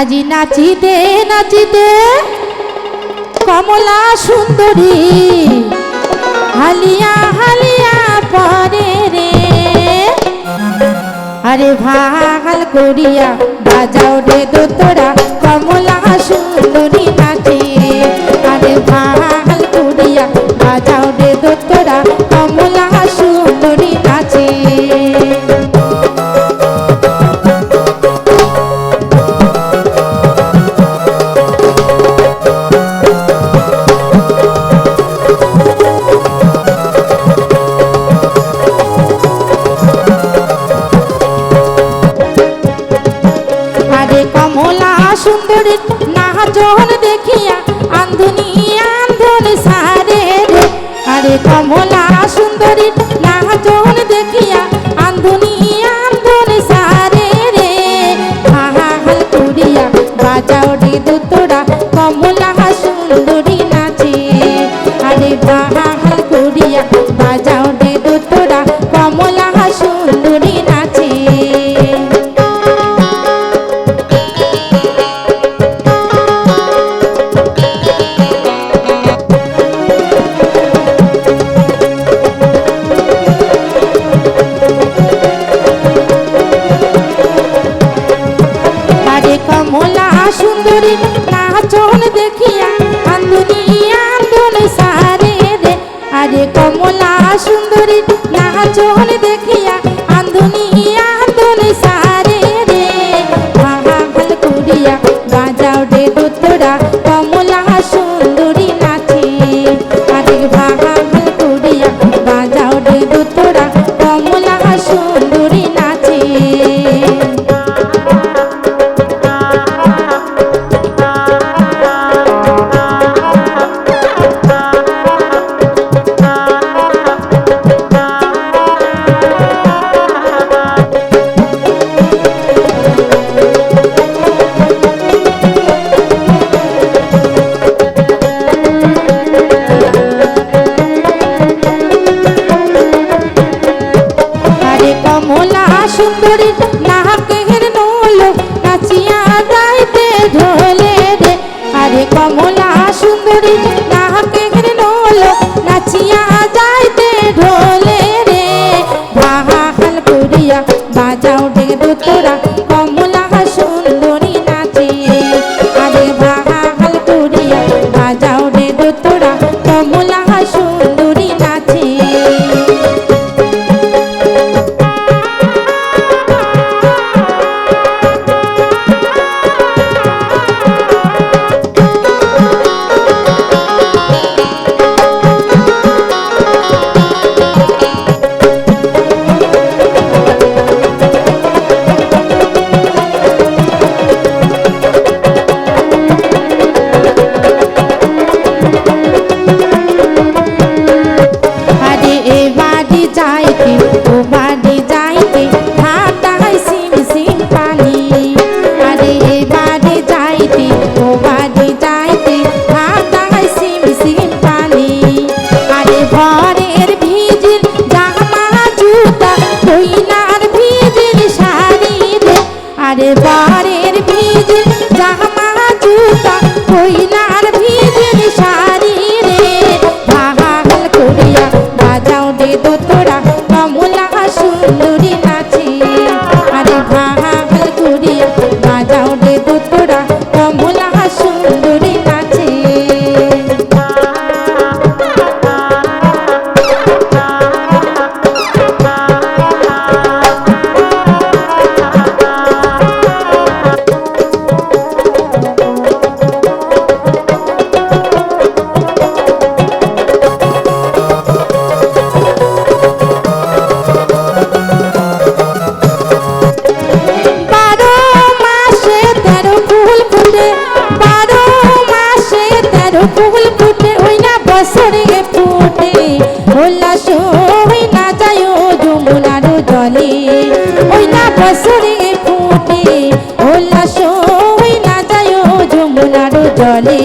আজি নাচিতে নাচিতে কমলা সুন্দরী হালিয়া হালিয়া পরে রে। আরে ভাগাল করিয়া বাজাও রে দোতরা, কমলা সুন্দরী নাচে। আরে ভাগাল সুন্দরী নাচন দেখিয়া আন্ধনি আন্ধন সারে রে। আরে কমলা সুন্দরী নাচন দেখিয়া আন্দুনি আন্দন সারে রে। আরে কমলা সুন্দরী নাচন দেখিয়া আন্দুনি আন্দন সারে রে। ভাগাল করিয়া বাজাও রে দোতরা কমলা সুন্দরী নাচে। আরে ভাগাল করিয়া বাজাও রে দোতরা সুন্দরী নাকের নোলো নাচিয়া গাইতে ঢোলে রে। আরে কমলা সুন্দরী, নাকের নোলো নাচিয়া যাইতে ঢোলে রে। ভাহাল করিয়া বাজাও ঢে ভরের ভিজিল জামা জুতা কইনার বছরে ফুটে উল্লাস ওই না যায় যমুনার জলে। ওই না বছরে ফুটে উল্লাস ওই না যায় যমুনার জলে।